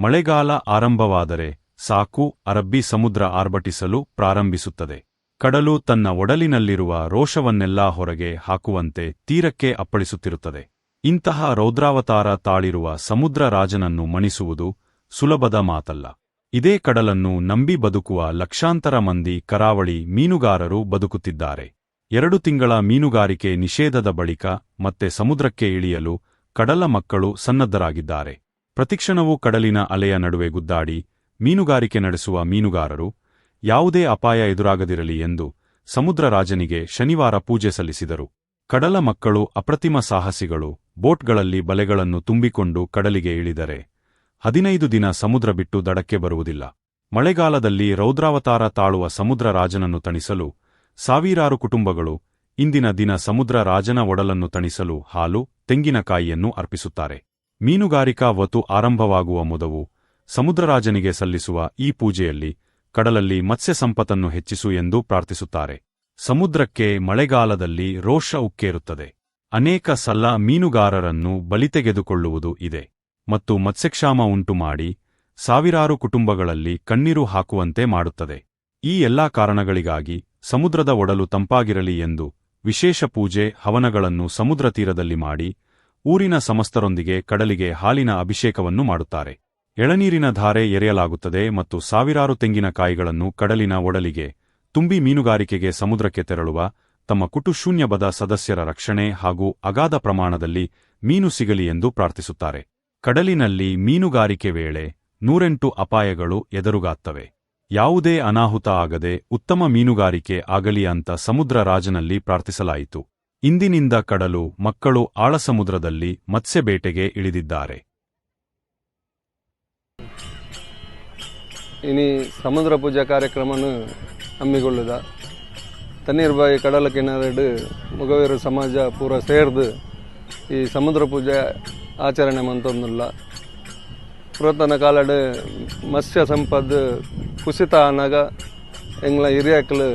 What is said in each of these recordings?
ಮಳೆಗಾಲ ಆರಂಭವಾದರೆ ಸಾಕು ಅರಬ್ಬಿ ಸಮುದ್ರ ಆರ್ಭಟಿಸಲು ಪ್ರಾರಂಭಿಸುತ್ತದೆ. ಕಡಲು ತನ್ನ ಒಡಲಿನಲ್ಲಿರುವ ರೋಷವನ್ನೆಲ್ಲಾ ಹೊರಗೆ ಹಾಕುವಂತೆ ತೀರಕ್ಕೆ ಅಪ್ಪಳಿಸುತ್ತಿರುತ್ತದೆ. ಇಂತಹ ರೌದ್ರಾವತಾರ ತಾಳಿರುವ ಸಮುದ್ರ ರಾಜನನ್ನು ಮಣಿಸುವುದು ಸುಲಭದ ಮಾತಲ್ಲ. ಇದೇ ಕಡಲನ್ನು ನಂಬಿ ಬದುಕುವ ಲಕ್ಷಾಂತರ ಮಂದಿ ಕರಾವಳಿ ಮೀನುಗಾರರು ಬದುಕುತ್ತಿದ್ದಾರೆ. ಎರಡು ತಿಂಗಳ ಮೀನುಗಾರಿಕೆ ನಿಷೇಧದ ಬಳಿಕ ಮತ್ತೆ ಸಮುದ್ರಕ್ಕೆ ಇಳಿಯಲು ಕಡಲ ಮಕ್ಕಳು ಸನ್ನದ್ಧರಾಗಿದ್ದಾರೆ. ಪ್ರತಿಕ್ಷಣವೂ ಕಡಲಿನ ಅಲೆಯ ನಡುವೆ ಗುದ್ದಾಡಿ ಮೀನುಗಾರಿಕೆ ನಡೆಸುವ ಮೀನುಗಾರರು, ಯಾವುದೇ ಅಪಾಯ ಎದುರಾಗದಿರಲಿ ಎಂದು ಸಮುದ್ರ ರಾಜನಿಗೆ ಶನಿವಾರ ಪೂಜೆ ಸಲ್ಲಿಸಿದರು. ಕಡಲ ಮಕ್ಕಳು ಅಪ್ರತಿಮ ಸಾಹಸಿಗಳು, ಬೋಟ್ಗಳಲ್ಲಿ ಬಲೆಗಳನ್ನು ತುಂಬಿಕೊಂಡು ಕಡಲಿಗೆ ಇಳಿದರೆ ಹದಿನೈದು ದಿನ ಸಮುದ್ರ ಬಿಟ್ಟು ದಡಕ್ಕೆ ಬರುವುದಿಲ್ಲ. ಮಳೆಗಾಲದಲ್ಲಿ ರೌದ್ರಾವತಾರ ತಾಳುವ ಸಮುದ್ರ ರಾಜನನ್ನು ತಣಿಸಲು ಸಾವಿರಾರು ಕುಟುಂಬಗಳು ಇಂದಿನ ದಿನ ಸಮುದ್ರ ರಾಜನ ಒಡಲನ್ನು ತಣಿಸಲು ಹಾಲು, ತೆಂಗಿನಕಾಯಿಯನ್ನು ಅರ್ಪಿಸುತ್ತಾರೆ. ಮೀನುಗಾರಿಕಾ ವತು ಆರಂಭವಾಗುವ ಮುದವು ಸಮುದ್ರರಾಜನಿಗೆ ಸಲ್ಲಿಸುವ ಈ ಪೂಜೆಯಲ್ಲಿ ಕಡಲಲ್ಲಿ ಮತ್ಸ್ಯ ಸಂಪತ್ತನ್ನು ಹೆಚ್ಚಿಸು ಎಂದು ಪ್ರಾರ್ಥಿಸುತ್ತಾರೆ. ಸಮುದ್ರಕ್ಕೆ ಮಳೆಗಾಲದಲ್ಲಿ ರೋಷ ಉಕ್ಕೇರುತ್ತದೆ. ಅನೇಕ ಸಲ ಮೀನುಗಾರರನ್ನು ಬಲಿತೆಗೆದುಕೊಳ್ಳುವುದು ಇದೆ ಮತ್ತು ಮತ್ಸ್ಯಕ್ಷಾಮ ಉಂಟುಮಾಡಿ ಸಾವಿರಾರು ಕುಟುಂಬಗಳಲ್ಲಿ ಕಣ್ಣೀರು ಹಾಕುವಂತೆ ಮಾಡುತ್ತದೆ. ಈ ಎಲ್ಲಾ ಕಾರಣಗಳಿಗಾಗಿ ಸಮುದ್ರದ ಒಡಲು ತಂಪಾಗಿರಲಿ ಎಂದು ವಿಶೇಷ ಪೂಜೆ ಹವನಗಳನ್ನು ಸಮುದ್ರ ತೀರದಲ್ಲಿ ಮಾಡಿ ಊರಿನ ಸಮಸ್ತರೊಂದಿಗೆ ಕಡಲಿಗೆ ಹಾಲಿನ ಅಭಿಷೇಕವನ್ನು ಮಾಡುತ್ತಾರೆ. ಎಳನೀರಿನ ಧಾರೆ ಎರೆಯಲಾಗುತ್ತದೆ ಮತ್ತು ಸಾವಿರಾರು ತೆಂಗಿನಕಾಯಿಗಳನ್ನು ಕಡಲಿನ ಒಡಲಿಗೆ, ತುಂಬಿ ಮೀನುಗಾರಿಕೆಗೆ ಸಮುದ್ರಕ್ಕೆ ತೆರಳುವ, ತಮ್ಮ ಕುಟುಶೂನ್ಯಬದ ಸದಸ್ಯರ ರಕ್ಷಣೆ ಹಾಗೂ ಅಗಾಧ ಪ್ರಮಾಣದಲ್ಲಿ ಮೀನು ಸಿಗಲಿ ಎಂದು ಪ್ರಾರ್ಥಿಸುತ್ತಾರೆ. ಕಡಲಿನಲ್ಲಿ ಮೀನುಗಾರಿಕೆ ವೇಳೆ ನೂರೆಂಟು ಅಪಾಯಗಳು ಎದುರುಗಾತ್ತವೆ ಯಾವುದೇ ಅನಾಹುತ ಆಗದೆ ಉತ್ತಮ ಮೀನುಗಾರಿಕೆ ಆಗಲಿ ಅಂತ ಸಮುದ್ರ ರಾಜನಲ್ಲಿ ಪ್ರಾರ್ಥಿಸಲಾಯಿತು. ಇಂದಿನಿಂದ ಕಡಲು ಮಕ್ಕಳು ಆಳಸಮುದ್ರದಲ್ಲಿ ಮತ್ಸ್ಯಬೇಟೆಗೆ ಇಳಿದಿದ್ದಾರೆ. ಇನಿ ಸಮುದ್ರ ಪೂಜಾ ಕಾರ್ಯಕ್ರಮನು ಹಮ್ಮಿಕೊಳ್ಳುದ. ತಣ್ಣೀರ್ಬಾಯಿ ಕಡಲ ಕಿನಾರೆಡು ಮುಗವೇರು ಸಮಾಜ ಪೂರ ಸೇರ್ದು ಈ ಸಮುದ್ರ ಪೂಜೆ ಆಚರಣೆ ಮಂತೊಂದುಲ್ಲ. ಪುರಾತನ ಕಾಲಡು ಮತ್ಸ್ಯ ಸಂಪದ್ ಕುಸಿತ ಆನಾಗ, ಎಂಗ್ಲ ಹಿರಿಯಕ್ಕಲು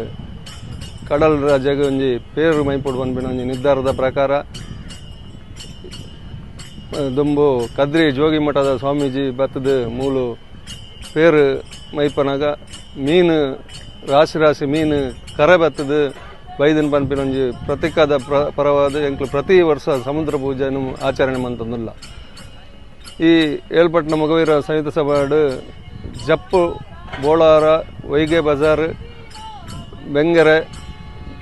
ಕಡಲ್ ರಾಜಗೆ ಒಂಜಿ ಪೇರು ಮೈಪುಡು ಬಂದ್ಬಿಡ, ಒಂಜಿ ನಿರ್ಧಾರದ ಪ್ರಕಾರ. ದುಂಬು ಕದ್ರಿ ಜೋಗಿ ಮಠದ ಸ್ವಾಮೀಜಿ ಬತ್ತದ ಮೂಲು ಪೇರು ಮೈಪನಾಗ, ಮೀನು, ರಾಶಿ ರಾಶಿ ಮೀನು ಕರೆ ಬತ್ತದ, ಬೈದಿನ ಪನ್ಪಿನ ಒಂಜಿ ಪ್ರತೀಕದ ಪ್ರ, ಪರವಾದ ಎಂಕ್ಲು ಪ್ರತಿ ವರ್ಷ ಸಮುದ್ರ ಪೂಜೆಯನ್ನು ಆಚರಣೆ ಮಂತಂದಿಲ್ಲ. ಈ ಏಳ್ಪಟ್ಟಣ ಮಗವೀರ ಸಂಯುಕ್ತ ಸಭಾಡು ಜಪ್ಪು, ಬೋಳಾರ, ವೈಗೆ ಬಜಾರ್, ಬೆಂಗೆರೆ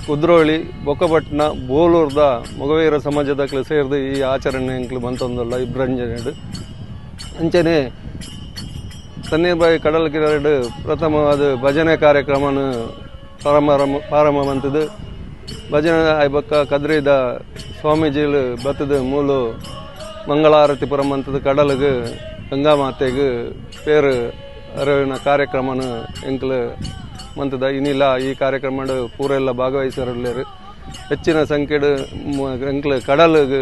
ಕುದ್ರೋಳಿ ಬೊಕ್ಕಪಟ್ಟಣ ಬೋಲೂರ್ದ ಮೊಗವೀರ ಸಮಾಜದಕ್ಲು ಸೇರಿದ ಈ ಆಚರಣೆ ಎಂಕ್ಲು ಬಂತೊಂದಲ್ಲ ಇಬ್ರಂಜನೆಡು ಅಂಚನೆ ತನ್ನೀರ್ಬಾಯಿ ಕಡಲ ಕಿರಡು ಪ್ರಥಮವಾದ ಭಜನೆ ಕಾರ್ಯಕ್ರಮನ ಪ್ರಾರಂಭ ಪ್ರಾರಂಭ ಮಂತದ್ದು ಭಜನೆ ಐಬಕ್ಕ ಕದ್ರಿದ ಸ್ವಾಮೀಜಿಲು ಬತ್ತದ ಮೂಲು ಮಂಗಳಾರತಿ ಪುರಮಂತದ ಕಡಲಿಗೆ ಗಂಗಾ ಮಾತೆಗೆ ಪೇರು ಅರಿವಿನ ಕಾರ್ಯಕ್ರಮನ ಎಂಕ್ಲು ಮಂತದ ಇನ್ನಿಲ್ಲ, ಈ ಕಾರ್ಯಕ್ರಮ ಪೂರ ಎಲ್ಲ ಭಾಗವಹಿಸಿರಲೇರು ಹೆಚ್ಚಿನ ಸಂಖ್ಯೆ ಎಂಕ್ಲು ಕಡಲಿಗೆ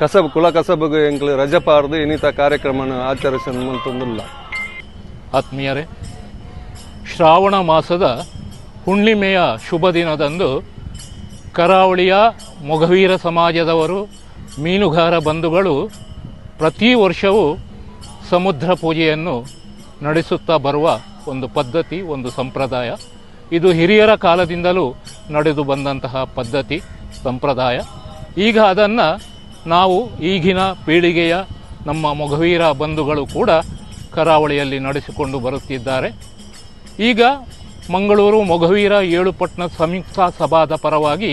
ಕಸಬ್, ಕುಲ ಕಸಬ್ಗೆ ಎಂಕ್ಲು ರಜಪಾರ್ದು ಇನ್ನಿತ ಕಾರ್ಯಕ್ರಮ ಆಚರಿಸಲ್ಲ ಆತ್ಮೀಯರೇ, ಶ್ರಾವಣ ಮಾಸದ ಹುಣ್ಣಿಮೆಯ ಶುಭ ದಿನದಂದು ಕರಾವಳಿಯ ಮೊಗವೀರ ಸಮಾಜದವರು, ಮೀನುಗಾರ ಬಂಧುಗಳು ಪ್ರತಿ ವರ್ಷವೂ ಸಮುದ್ರ ಪೂಜೆಯನ್ನು ನಡೆಸುತ್ತಾ ಬರುವ ಒಂದು ಪದ್ಧತಿ, ಒಂದು ಸಂಪ್ರದಾಯ. ಇದು ಹಿರಿಯರ ಕಾಲದಿಂದಲೂ ನಡೆದು ಬಂದಂತಹ ಪದ್ಧತಿ, ಸಂಪ್ರದಾಯ. ಈಗ ಅದನ್ನು ನಾವು ಈಗಿನ ಪೀಳಿಗೆಯ, ನಮ್ಮ ಮೊಘವೀರ ಬಂಧುಗಳು ಕೂಡ ಕರಾವಳಿಯಲ್ಲಿ ನಡೆಸಿಕೊಂಡು ಬರುತ್ತಿದ್ದಾರೆ. ಈಗ ಮಂಗಳೂರು ಮೊಘವೀರ ಏಳುಪಟ್ಟಣ ಸಂಯುಕ್ತ ಸಭಾದ ಪರವಾಗಿ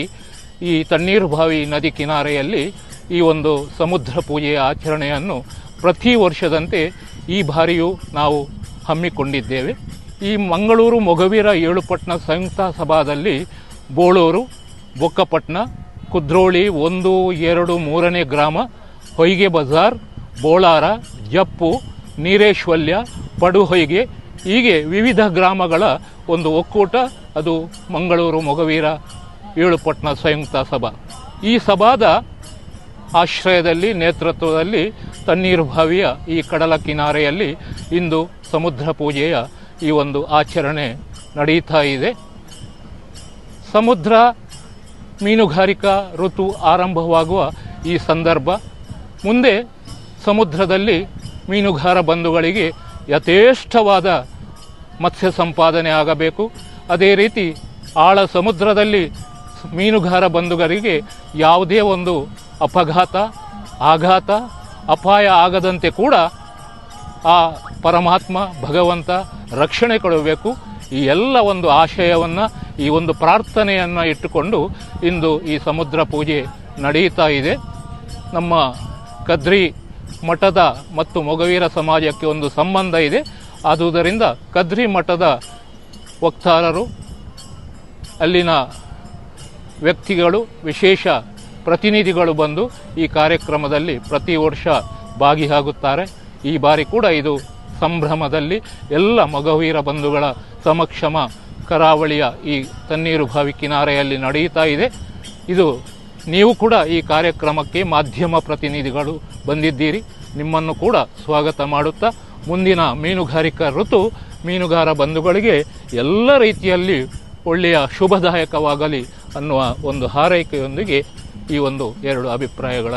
ಈ ತಣ್ಣೀರುಬಾವಿ ನದಿ ಕಿನಾರೆಯಲ್ಲಿ ಈ ಒಂದು ಸಮುದ್ರ ಪೂಜೆಯ ಆಚರಣೆಯನ್ನು ಪ್ರತಿ ವರ್ಷದಂತೆ ಈ ಬಾರಿಯೂ ನಾವು ಹಮ್ಮಿಕೊಂಡಿದ್ದೇವೆ. ಈ ಮಂಗಳೂರು ಮೊಗವೀರ ಏಳುಪಟ್ನ ಸಂಯುಕ್ತ ಸಭಾದಲ್ಲಿ ಬೋಳೂರು, ಬೊಕ್ಕಪಟ್ನ, ಕುದ್ರೋಳಿ ಒಂದು, ಎರಡು, ಮೂರನೇ ಗ್ರಾಮ, ಹೊಯ್ಗೆ ಬಜಾರ್, ಬೋಳಾರ, ಜಪ್ಪು, ನೀರೇಶ್ವಲ್ಯ, ಪಡುಹೊಯ್ಗೆ ಹೀಗೆ ವಿವಿಧ ಗ್ರಾಮಗಳ ಒಂದು ಒಕ್ಕೂಟ ಅದು ಮಂಗಳೂರು ಮೊಗವೀರ ಏಳುಪಟ್ನ ಸಂಯುಕ್ತ ಸಭಾ. ಈ ಸಭಾದ ಆಶ್ರಯದಲ್ಲಿ, ನೇತೃತ್ವದಲ್ಲಿ ತಣ್ಣೀರುಬಾವಿಯ ಈ ಕಡಲ ಕಿನಾರೆಯಲ್ಲಿ ಇಂದು ಸಮುದ್ರ ಪೂಜೆಯ ಈ ಒಂದು ಆಚರಣೆ ನಡೀತಾ ಇದೆ. ಸಮುದ್ರ ಮೀನುಗಾರಿಕಾ ಋತು ಆರಂಭವಾಗುವ ಈ ಸಂದರ್ಭ. ಮುಂದೆ ಸಮುದ್ರದಲ್ಲಿ ಮೀನುಗಾರ ಬಂಧುಗಳಿಗೆ ಯಥೇಷ್ಟವಾದ ಮತ್ಸ್ಯ ಸಂಪಾದನೆ ಆಗಬೇಕು. ಅದೇ ರೀತಿ ಆಳ ಸಮುದ್ರದಲ್ಲಿ ಮೀನುಗಾರ ಬಂಧುಗಳಿಗೆ ಯಾವುದೇ ಒಂದು ಅಪಘಾತ, ಆಘಾತ, ಅಪಾಯ ಆಗದಂತೆ ಕೂಡ ಆ ಪರಮಾತ್ಮ, ಭಗವಂತ ರಕ್ಷಣೆ ಕೊಡಬೇಕು. ಈ ಎಲ್ಲ ಒಂದು ಆಶಯವನ್ನು, ಈ ಒಂದು ಪ್ರಾರ್ಥನೆಯನ್ನು ಇಟ್ಟುಕೊಂಡು ಇಂದು ಈ ಸಮುದ್ರ ಪೂಜೆ ನಡೆಯುತ್ತಾ ಇದೆ. ನಮ್ಮ ಕದ್ರಿ ಮಠದ ಮತ್ತು ಮೊಗವೀರ ಸಮಾಜಕ್ಕೆ ಒಂದು ಸಂಬಂಧ ಇದೆ. ಆದುದರಿಂದ ಕದ್ರಿ ಮಠದ ವಕ್ತಾರರು, ಅಲ್ಲಿನ ವ್ಯಕ್ತಿಗಳು, ವಿಶೇಷ ಪ್ರತಿನಿಧಿಗಳು ಬಂದು ಈ ಕಾರ್ಯಕ್ರಮದಲ್ಲಿ ಪ್ರತಿ ವರ್ಷ ಭಾಗಿಯಾಗುತ್ತಾರೆ. ಈ ಬಾರಿ ಕೂಡ ಇದು ಸಂಭ್ರಮದಲ್ಲಿ ಎಲ್ಲ ಮಗವೀರ ಬಂಧುಗಳ ಸಮಕ್ಷಮ ಕರಾವಳಿಯ ಈ ತಣ್ಣೀರು ಬಾವಿ ಕಿನಾರೆಯಲ್ಲಿ ನಡೆಯುತ್ತಾ ಇದೆ. ಇದು ನೀವು ಕೂಡ ಈ ಕಾರ್ಯಕ್ರಮಕ್ಕೆ ಮಾಧ್ಯಮ ಪ್ರತಿನಿಧಿಗಳು ಬಂದಿದ್ದೀರಿ. ನಿಮ್ಮನ್ನು ಕೂಡ ಸ್ವಾಗತ ಮಾಡುತ್ತಾ ಮುಂದಿನ ಮೀನುಗಾರಿಕಾ ಋತು ಮೀನುಗಾರ ಬಂಧುಗಳಿಗೆ ಎಲ್ಲ ರೀತಿಯಲ್ಲಿ ಒಳ್ಳೆಯ ಶುಭದಾಯಕವಾಗಲಿ ಅನ್ನುವ ಒಂದು ಹಾರೈಕೆಯೊಂದಿಗೆ ಈ ಒಂದು ಎರಡು ಅಭಿಪ್ರಾಯಗಳ